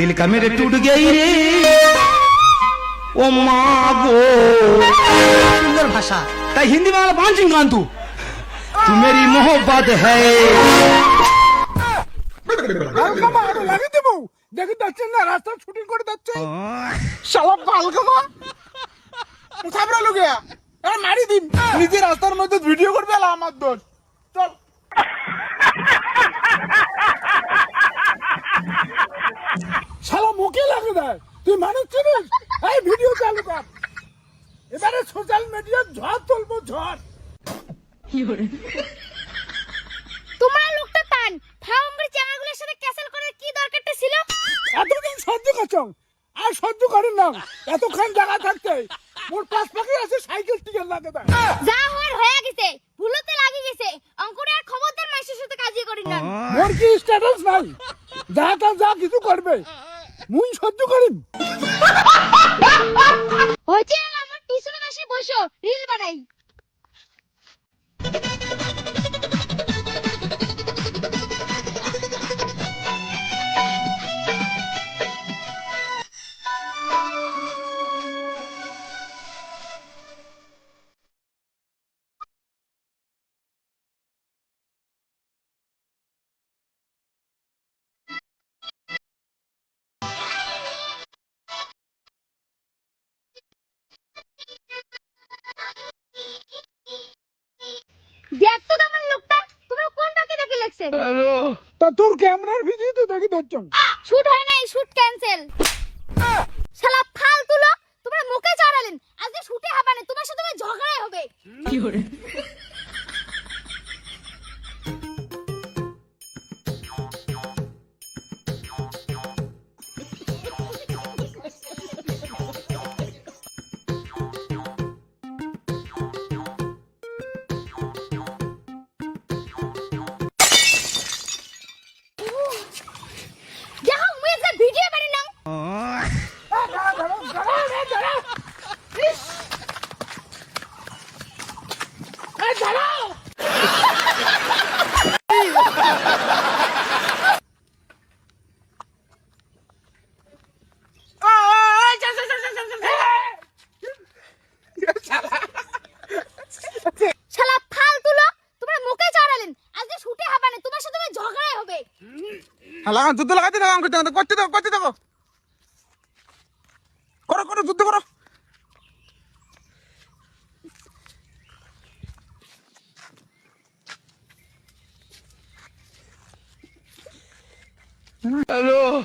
दिल का मेरे टूट गई रे ও মা গো সুন্দর ভাষা তাই হিন্দি বাংলা পাঁচিং গান তু তু মেরি মোহব্বত হ্যায় বালগামা আরো লাগিয়ে দেবো দেখে যাচ্ছেন না রাস্তা শুটিং করে যাচ্ছে শালা বালগামা কোথায় বেরোলো গিয়া আরে মারি দিন নিজে রাস্তার মধ্যে ভিডিও করবে আলা আমার দোষ লাগে দেয়? তুই মানুষ চিনিস? এই ভিডিও চালু কর। এবারে সোশ্যাল মিডিয়ার ঝড় তুলবো ঝড়। তোমরা লোকটা টান। ফার্মের চ্যানেলগুলোর সাথে ক্যাসেল করার কি দরকারটা ছিল? এতদিন সহ্য করছ? আর সহ্য করেন না। এতক্ষণ জায়গা থাকতে। মোর পাঁচ পাখি আছে সাইকেল টিকেট লাগে দেয় যা হওয়ার হয়ে গেছে। ভুলতে লাগি গেছে। অঙ্কুরে আর খবরদার মাইসের সাথে কাজই করি না। মোর কি স্ট্যাটাস নাই? যা তা যা কিছু করবে। মুই সহ্য করিম। দেখ তো আমার লোকটা। তুমি কোন ডাকে ডাকে লাগছে তা তোর ক্যামেরার ভিডিও তো দেখি ধরছ। শুট হয় নাই শুট ক্যান্সেল শালা হালা যুদ্ধ লাগাইতে দাও আমাকে করতে দাও করতে দাও করো করো যুদ্ধ করো। Allô?